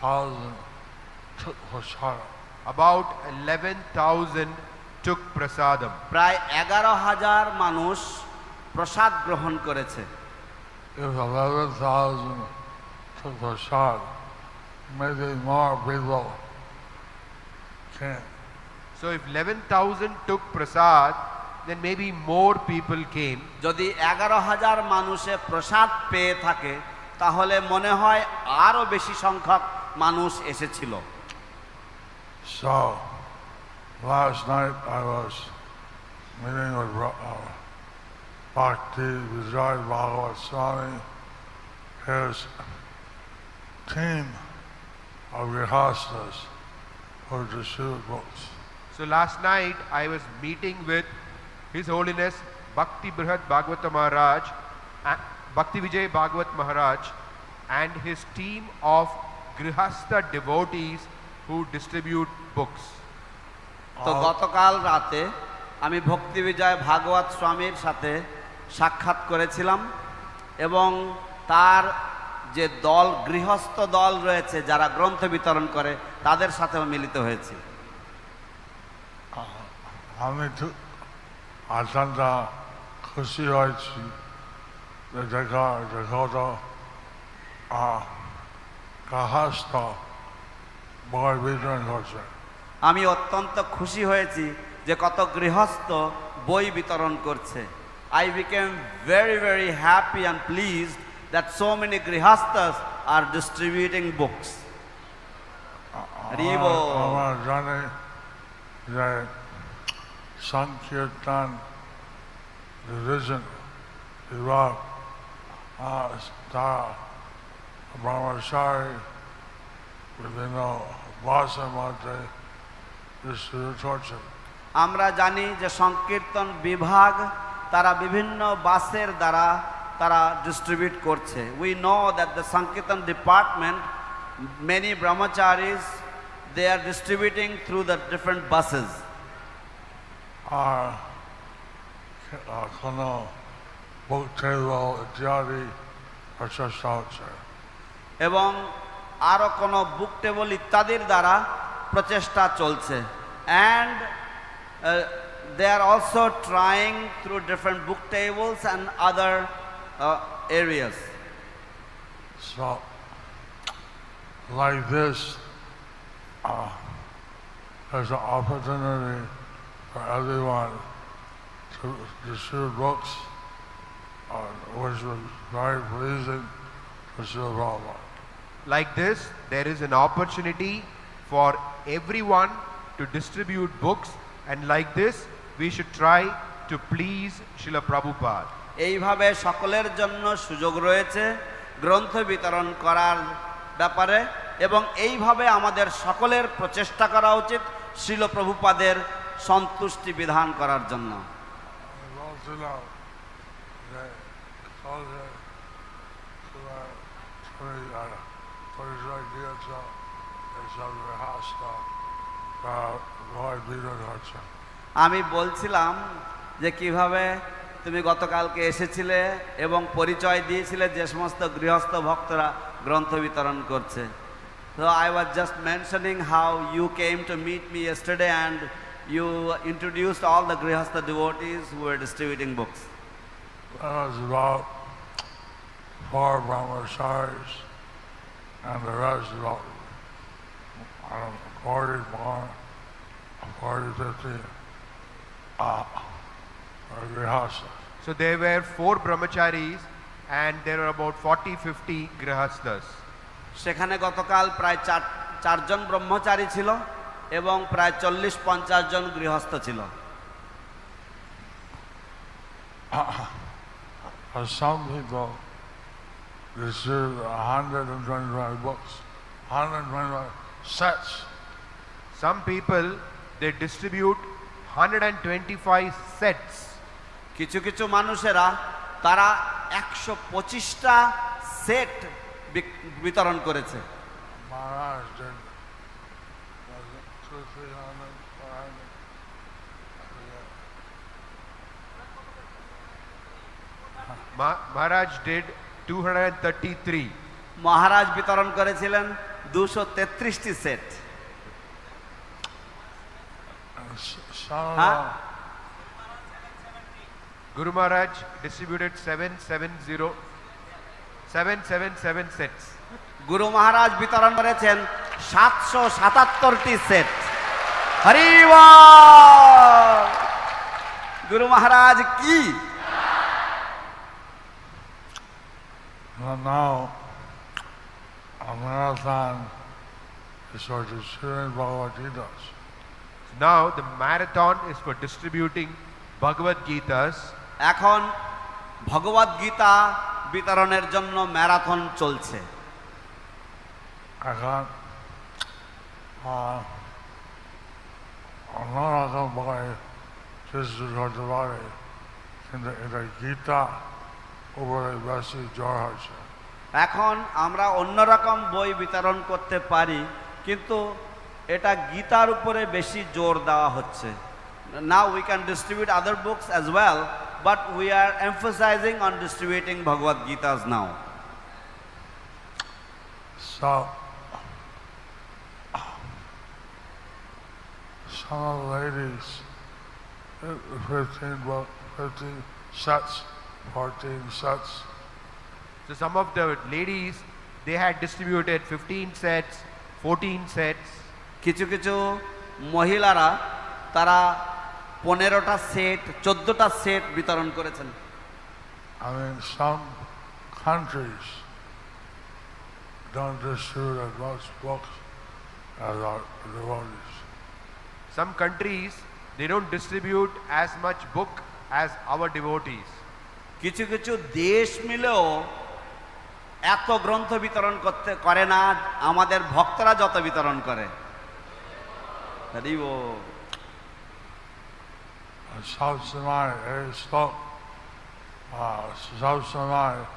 thousand. About 11,000 took prasadam. প্রায় এগারো হাজার মানুষ প্রসাদ গ্রহণ করেছে If eleven thousand took Hoshara, maybe more people came. So if 11,000 took prasad, then maybe more people came. যদি এগারো হাজার মানুষে প্রসাদ পেয়ে থাকে তাহলে মনে হয় আরও বেশি সংখ্যক মানুষ এসেছিল So last night I was meeting with Ra- uh, Bhakti Vijay Bhagavat Swami, his team of Grihastas who distribute books. So last night I was meeting with His Holiness Bhakti Brihat Bhagavata Maharaj, uh, Bhakti Vijay Bhagavat Maharaj, and his team of Grihastha devotees who distribute books. তো গতকাল রাতে আমি ভক্তি বিজয় ভাগবত স্বামীর সাথে সাক্ষাৎ করেছিলাম এবং তার যে দল গৃহস্থ দল রয়েছে যারা গ্রন্থ বিতরণ করে তাদের সাথেও মিলিত হয়েছি। আমি তো অত্যন্ত খুশি হয়েছি। দেখা দেখা বিতরণ করছে আমি অত্যন্ত খুশি হয়েছি যে কত গৃহস্থ বই বিতরণ করছে। I became very very happy and please that so many গৃহস্থস are distributing books. আমার- জানে যে সংকীর্তন ডিভিশন বিভাগ তারা ব্রহ্মচারী বিভিন্ন বাসের মধ্যে ডিস্ট্রিবিউট করছে আমরা জানি যে সংকীর্তন বিভাগ তারা বিভিন্ন বাসের দ্বারা তারা ডিস্ট্রিবিউট করছে। We know that the sankirtan department many ব্রহ্মচারীজ they are distributing through the different buses আর কোনো বুক টেবিল ইত্যাদি প্রচেষ্টা হচ্ছে এবং আরও কোনো বুক টেবল ইত্যাদির দ্বারা প্রচেষ্টা চলছে and they are also trying through different book tables and other areas So, like this, uh, there's an opportunity for everyone to distribute books, uh, which was very pleasing to Sri Prabhupada. Like this, there is an opportunity for everyone to distribute books, and like this, we should try to please Srila Prabhupada. এইভাবে সকলের জন্য সুযোগ রয়েছে গ্রন্থ বিতরণ করার ব্যাপারে এবং এইভাবে আমাদের সকলের প্রচেষ্টা করা উচিত শিল প্রভুপাদের সন্তুষ্টি বিধান করার জন্য uh, of আমি বলছিলাম যে কীভাবে তুমি গতকালকে এসেছিলে এবং পরিচয় দিয়েছিলে যে সমস্ত গৃহস্থ ভক্তরা গ্রন্থ বিতরণ করছে। তো I was just mentioning how you came to meet me yesterday and you introduce all the grihastha devotees who are distributing books for farmers and the rest is about, I don't know, 40 more, 40, 50, uh, or grihastas. So there were four brahmacharis, and there were about 40 50 grihasthas. সেখানে গতকাল প্রায় চার চারজন ব্রহ্মচারী ছিল এবং প্রায় চল্লিশ পঞ্চাশ জন গৃহস্থ ছিল some people, receive 125 books, 125 sets. Some people they distribute 125 sets. কিছু কিছু মানুষেরা তারা একশো পঁচিশটা সেট বিতরণ করেছে Maharaj did, মহারাজ বিতরণ করেছিলেন দুশো তেত্রিশটি set. Guru Maharaj distributed seven seven zero seven seven seven set Guru Maharaj বিতরণ করেছেন সাতশো সাতাত্তরটি সেট। হরিওয়া গুরু মহারাজ কি? Well, now a marathon is for distributing Bhagavad Gita's. Now the marathon is for distributing Bhagavad Gitas. এখন ভগবদ গীতা বিতরণের জন্য marathon চলছে এখন আহ, অন্য রকম করতে পারে কিন্তু এটা গীতা উপরে বেশি জ্বর হয়েছে এখন আমরা অন্যরকম বই বিতরণ করতে পারি কিন্তু এটা গীতার উপরে বেশি জোর দেওয়া হচ্ছে। Now we can distribute other books as well but we are emphasising on distributing Bhagavad গীতাজ now So, some ladies, uh, 15, 15 sets, 14 sets, So some of the ladies they had distributed 15 sets, 14 sets. কিছু কিছু মহিলারা তারা পনেরোটা set চোদ্দোটা set বিতরণ করেছেন I mean, some countries don't distribute as much books as our devotees. Some countries they don't distribute as much book as our devotees. কিছু কিছু দেশ মিলেও এত গ্রন্থ বিতরণ করতে করে না আমাদের ভক্তরা যত বিতরণ করে। সবসময় সব And